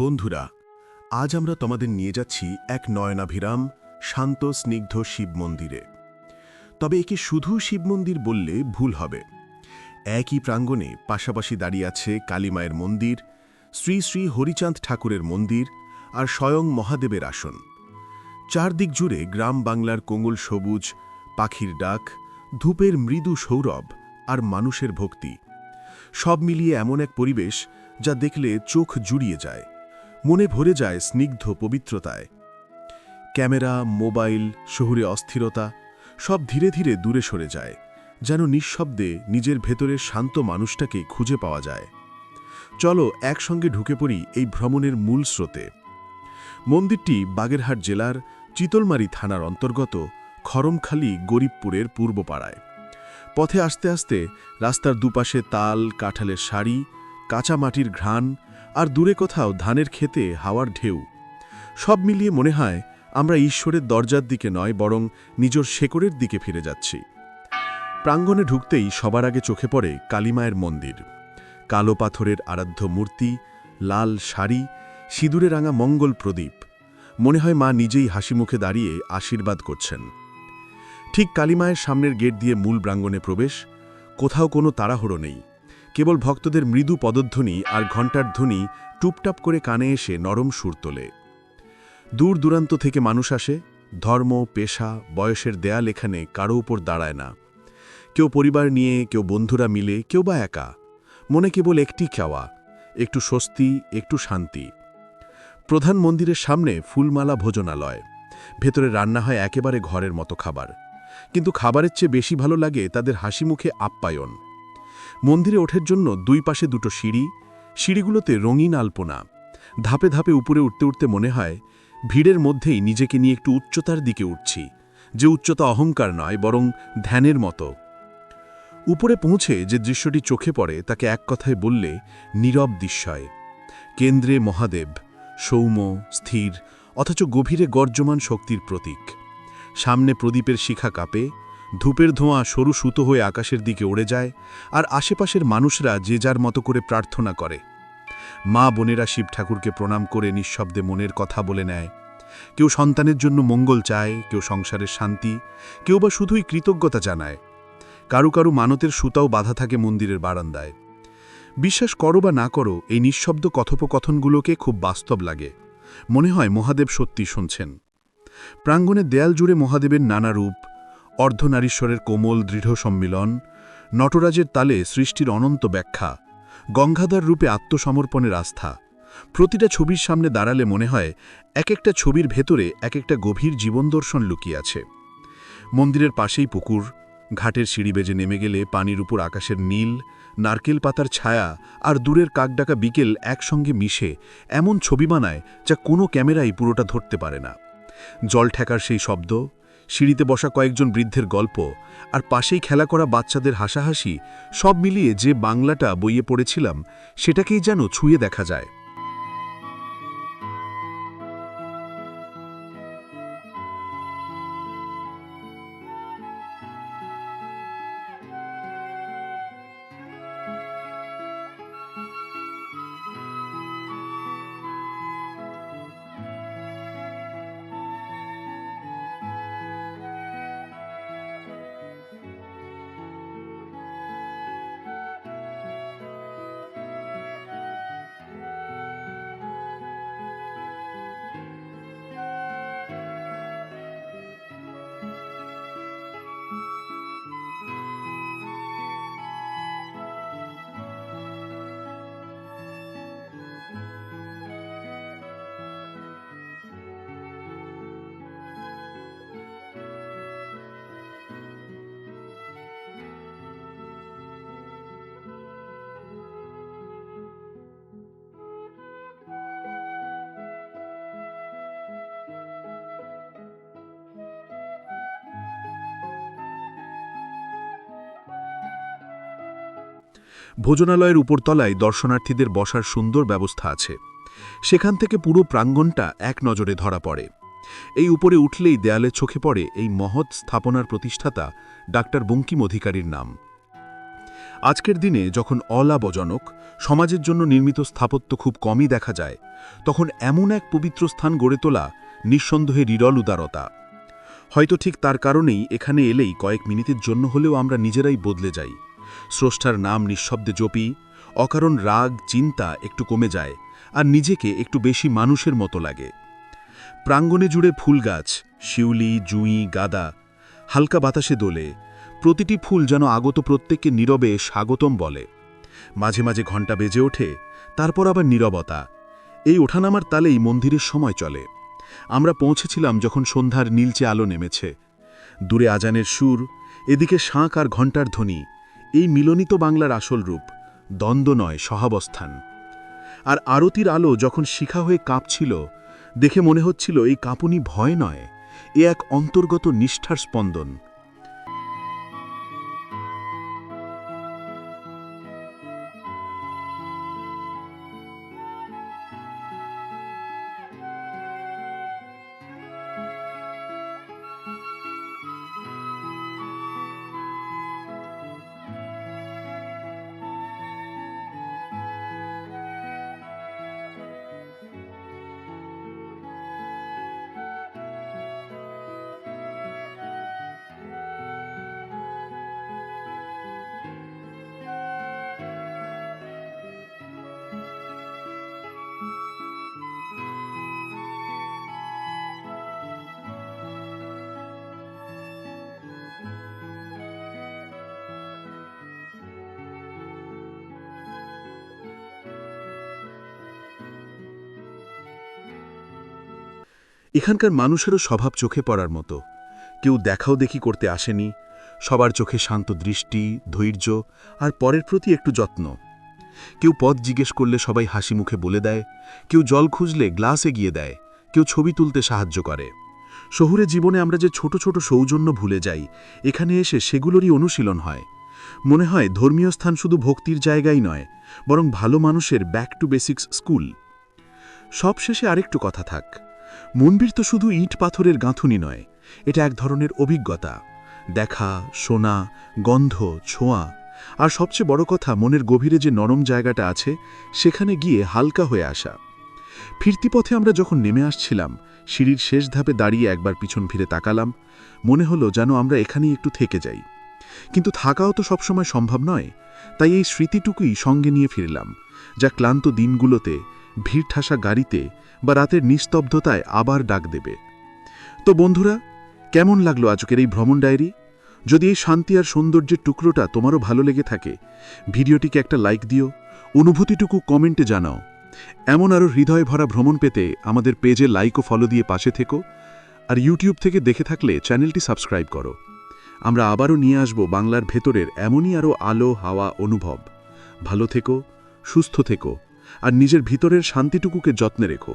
বন্ধুরা, আজ আমরা তোমাদের নিয়ে যাচ্ছি এক নয়নাভিরাম শান্ত স্নিগ্ধ শিব মন্দিরে। তবে একে শুধু শিব মন্দির বললে ভুল হবে। একই প্রাঙ্গণে পাশাপাশি দাঁড়িয়ে আছে কালীমায়ের মন্দির, শ্রী শ্রী হরিচাঁদ ঠাকুরের মন্দির আর স্বয়ং মহাদেবের আসন। চারদিক জুড়ে গ্রাম বাংলার কোঙল সবুজ, পাখির ডাক, ধূপের মৃদু সৌরভ আর মানুষের ভক্তি। সব মিলিয়ে এমন এক পরিবেশ যা দেখলে চোখ জুড়িয়ে যায়। মনে ভরে যায় স্নিগ্ধ পবিত্রতায়। ক্যামেরা, মোবাইল, শহুরে অস্থিরতা, সব ধীরে ধীরে দূরে সরে যায়, যেন নিঃশব্দে নিজের ভেতরের শান্ত মানুষটাকে খুঁজে পাওয়া যায়। চলো একসঙ্গে ঢুকে পড়ি এই ভ্রমণের মূল স্রোতে। মন্দিরটি বাগেরহাট জেলার চিতলমারি থানার অন্তর্গত খরমখালি গরিবপুরের পূর্বপাড়ায়। পথে আসতে আসতে রাস্তার দুপাশে তাল, কাঁঠালের শাড়ি, কাঁচা মাটির ঘ্রাণ আর দূরে কোথাও ধানের খেতে হাওয়ার ঢেউ। সব মিলিয়ে মনে হয় আমরা ঈশ্বরের দরজার দিকে নয়, বরং নিজের শেকড়ের দিকে ফিরে যাচ্ছি। প্রাঙ্গণে ঢুকতেই সবার আগে চোখে পড়ে কালীমায়ের মন্দির। কালো পাথরের আরাধ্য মূর্তি, লাল শাড়ি, সিঁদুরে রাঙা মঙ্গল প্রদীপ। মনে হয় মা নিজেই হাসি মুখে দাঁড়িয়ে আশীর্বাদ করছেন। ঠিক কালীমায়ের সামনের গেট দিয়ে মূল প্রাঙ্গণে প্রবেশ, কোথাও কোনো তাড়াহুড়ো নেই। কেবল ভক্তদের মৃদু পদধ্বনি আর ঘণ্টার ধ্বনি টুপটাপ করে কানে এসে নরম সুর তোলে। দূর দূরান্ত থেকে মানুষ আসে, ধর্ম, পেশা, বয়সের দেয়াল এখানে কারও উপর দাঁড়ায় না। কেউ পরিবার নিয়ে, কেউ বন্ধুরা মিলে, কেউ বা একা। মনে কেবল একটি চাওয়া, একটু স্বস্তি, একটু শান্তি। প্রধান মন্দিরের সামনে ফুলমালা ভোজনালয়। ভেতরে রান্না হয় একেবারে ঘরের মতো খাবার। কিন্তু খাবারের চেয়ে বেশি ভালো লাগে তাদের হাসি মুখে আপ্যায়ন। মন্দিরে ওঠের জন্য দুই পাশে দুটো সিঁড়ি, সিঁড়িগুলোতে রঙিন আলপনা। ধাপে ধাপে উপরে উঠতে উঠতে মনে হয়, ভিড়ের মধ্যেই নিজেকে নিয়ে একটু উচ্চতার দিকে উঠছি, যে উচ্চতা অহংকার নয়, বরং ধ্যানের মতো। উপরে পৌঁছে যে দৃশ্যটি চোখে পড়ে, তাকে এক কথায় বললে, নীরব দৃশ্যয় কেন্দ্রে মহাদেব, সৌম্য, স্থির, অথচ গভীরে গর্জমান শক্তির প্রতীক। সামনে প্রদীপের শিখা কাঁপে ধূপের ধোঁয়া সরু সুতো হয়ে আকাশের দিকে উড়ে যায়, আর আশেপাশের মানুষরা যে যার মতো করে প্রার্থনা করে। মা বোনেরা শিব ঠাকুরকে প্রণাম করে নিঃশব্দে মনের কথা বলে নেয়। কেউ সন্তানের জন্য মঙ্গল চায়, কেউ সংসারের শান্তি, কেউ বা শুধুই কৃতজ্ঞতা জানায়। কারু কারু মানতের সুতাও বাধা থাকে মন্দিরের বারান্দায়। বিশ্বাস করো বা না করো, এই নিঃশব্দ কথোপকথনগুলোকে খুব বাস্তব লাগে। মনে হয় মহাদেব সত্যি শুনছেন। প্রাঙ্গণের দেয়াল জুড়ে মহাদেবের নানা রূপ অর্ধনারীশ্বরের কোমল দৃঢ় সম্মিলন, নটরাজের তালে সৃষ্টির অনন্ত ব্যাখ্যা, গঙ্গাধার রূপে আত্মসমর্পণের আস্থা, প্রতিটা ছবির সামনে দাঁড়ালে মনে হয় এক একটা ছবির ভেতরে এক একটা গভীর জীবনদর্শন লুকিয়ে আছে। মন্দিরের পাশেই পুকুর, ঘাটের সিঁড়ি বেজে নেমে গেলে পানির উপর আকাশের নীল, নারকেল পাতার ছায়া আর দূরের কাকডাকা বিকেল একসঙ্গে মিশে এমন ছবি বানায় যা কোনো ক্যামেরাই পুরোটা ধরতে পারে না। জল ঠেকার সেই শব্দ সিঁড়িতে বসা কয়েকজন বৃদ্ধের গল্প আর পাশেই খেলা করা বাচ্চাদের হাসাহাসি সব মিলিয়ে যে বাংলাটা বইয়ে পড়েছিলাম, সেটাকেই যেন ছুঁয়ে দেখা যায়। ভোজনালয়ের উপরতলায় দর্শনার্থীদের বসার সুন্দর ব্যবস্থা আছে। সেখান থেকে পুরো প্রাঙ্গণটা এক নজরে ধরা পড়ে। এই উপরে উঠলেই দেয়ালে চোখে পড়ে এই মহৎ স্থাপনার প্রতিষ্ঠাতা ডাক্তার বঙ্কিম অধিকারীর নাম। আজকের দিনে যখন অলাভজনক, সমাজের জন্য নির্মিত স্থাপত্য খুব কমই দেখা যায়, তখন এমন এক পবিত্র স্থান গড়ে তোলা নিঃসন্দেহে বিরল উদারতা। হয়তো ঠিক তার কারণেই এখানে এলেই কয়েক মিনিটের জন্য হলেও আমরা নিজেরাই বদলে যাই। স্রষ্টার নাম নিঃশব্দে জপি, অকারণ রাগ, চিন্তা একটু কমে যায় আর নিজেকে একটু বেশি মানুষের মতো লাগে। প্রাঙ্গণে জুড়ে ফুল গাছ শিউলি, জুঁই, গাদা, হালকা বাতাসে দোলে, প্রতিটি ফুল যেন আগত প্রত্যেককে নীরবে স্বাগতম বলে। মাঝে মাঝে ঘণ্টা বেজে ওঠে, তারপর আবার নীরবতা। এই ওঠানামার তালেই মন্দিরের সময় চলে। আমরা পৌঁছেছিলাম যখন সন্ধ্যার নীলচে আলো নেমেছে। দূরে আজানের সুর, এদিকে শাঁখ আর ঘণ্টার ধ্বনি। এই মিলনিত বাংলার আসল রূপ, দ্বন্দ্ব নয়, সহাবস্থান। আর আরতির আলো যখন শিখা হয়ে কাঁপছিল, দেখে মনে হচ্ছিল এই কাঁপুনি ভয় নয়, এ এক অন্তর্গত নিষ্ঠার স্পন্দন। এখানকার মানুষেরও স্বভাব চোখে পড়ার মতো। কেউ দেখাও দেখি করতে আসেনি, সবার চোখে শান্ত দৃষ্টি, ধৈর্য আর পরের প্রতি একটু যত্ন। কেউ পথ জিজ্ঞেস করলে সবাই হাসি মুখে বলে দেয়, কেউ জল খুঁজলে গ্লাস এগিয়ে দেয়, কেউ ছবি তুলতে সাহায্য করে। শহুরে জীবনে আমরা যে ছোট ছোট সৌজন্য ভুলে যাই, এখানে এসে সেগুলোরই অনুশীলন হয়। মনে হয় ধর্মীয় স্থান শুধু ভক্তির জায়গাই নয়, বরং ভালো মানুষের ব্যাক টু বেসিক্স স্কুল সবশেষে আরেকটু কথা থাক। মন্দির তো শুধু ইট পাথরের গাঁথুনি নয়, এটা এক ধরনের অভিজ্ঞতা। দেখা, শোনা, গন্ধ, ছোঁয়া, আর সবচেয়ে বড় কথা, মনের গভীরে যে নরম জায়গাটা আছে, সেখানে গিয়ে হালকা হয়ে আসা। ফিরতি পথে আমরা যখন নেমে আসছিলাম, সিঁড়ির শেষ ধাপে দাঁড়িয়ে একবার পিছন ফিরে তাকালাম, মনে হলো যেন আমরা এখানেই একটু থেকে যাই। কিন্তু থাকাও তো সবসময় সম্ভব নয়, তাই এই স্মৃতিটুকুই সঙ্গে নিয়ে ফিরলাম, যা ক্লান্ত দিনগুলোতে ভিড় ঠাসা গাড়িতে বা রাতের নিস্তব্ধতায় আবার ডাক দেবে। তো বন্ধুরা, কেমন লাগল আজকের এই ভ্রমণ ডায়েরি? যদি এই শান্তি আর সৌন্দর্যের টুকরোটা তোমারও ভালো লেগে থাকে, ভিডিওটিকে একটা লাইক দিও, অনুভূতিটুকু কমেন্টে জানাও। এমন আরও হৃদয় ভরা ভ্রমণ পেতে আমাদের পেজে লাইক ও ফলো দিয়ে পাশে থেকো, আর ইউটিউব থেকে দেখে থাকলে চ্যানেলটি সাবস্ক্রাইব করো। আমরা আবারও নিয়ে আসব বাংলার ভেতরের এমনই আরও আলো, হাওয়া, অনুভব। ভালো থেকো, সুস্থ থেকো। আর নিজের ভিতরের শান্তিটুকুকে যত্নে রেখো।